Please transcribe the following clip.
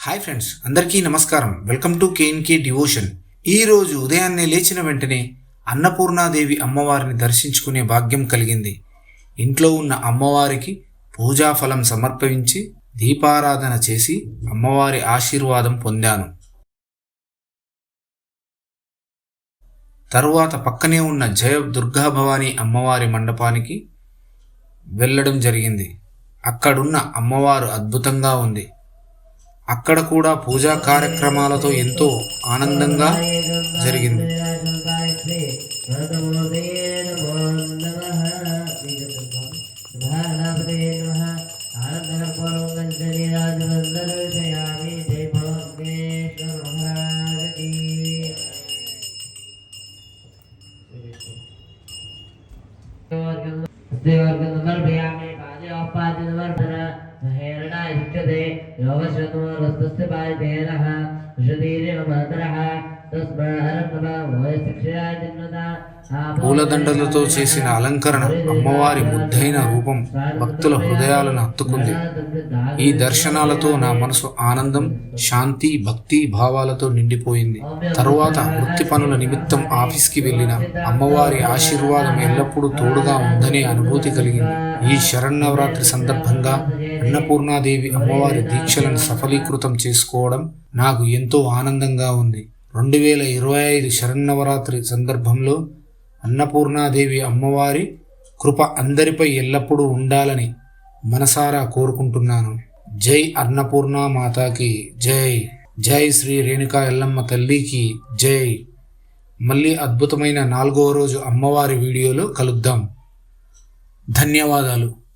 Hi friends అందరికీ నమస్కారం. Welcome to కేఎన్కే devotion ఈ రోజు ఉదయాన్నే లేచిన వెంటనే అన్నపూర్ణాదేవి అమ్మవారిని దర్శించుకునే భాగ్యం కలిగింది. ఇంట్లో ఉన్న అమ్మవారికి పూజా ఫలం సమర్పించి దీపారాధన చేసి అమ్మవారి ఆశీర్వాదం పొందాను. తరువాత పక్కనే ఉన్న జయ దుర్గా భవానీ అమ్మవారి మండపానికి వెళ్ళడం జరిగింది. అక్కడున్న అమ్మవారు అద్భుతంగా ఉంది. అక్కడ కూడా పూజా కార్యక్రమాలతో ఎంతో ఆనందంగా జరిగింది देवर्गन्धर्भयामि पादयोपादिवर्धन महेरणा इष्यते योगश्रतोरस्तस्य पायतेनः षदीरेव मातरः तस्मारम्भवा పూలదండలతో చేసిన అలంకరణ అమ్మవారి ముద్దైన రూపం భక్తుల హృదయాలను హత్తుకుంది ఈ దర్శనాలతో నా మనసు ఆనందం శాంతి భక్తి భావాలతో నిండిపోయింది తరువాత వృత్తి పనుల నిమిత్తం ఆఫీస్కి వెళ్ళిన అమ్మవారి ఆశీర్వాదం ఎల్లప్పుడూ తోడుగా ఉందనే అనుభూతి కలిగింది ఈ శరన్నవరాత్రి సందర్భంగా అన్నపూర్ణాదేవి అమ్మవారి దీక్షలను సఫలీకృతం చేసుకోవడం నాకు ఎంతో ఆనందంగా ఉంది. రెండు వేల ఇరవై ఐదు శరన్నవరాత్రి సందర్భంలో అన్నపూర్ణాదేవి అమ్మవారి కృప అందరిపై ఎల్లప్పుడూ ఉండాలని మనసారా కోరుకుంటున్నాను. జై అన్నపూర్ణ మాతాకి జై. జై శ్రీ రేణుకా ఎల్లమ్మ తల్లికి జై. మళ్ళీ అద్భుతమైన నాలుగవ రోజు అమ్మవారి వీడియోలో కలుద్దాం. ధన్యవాదాలు.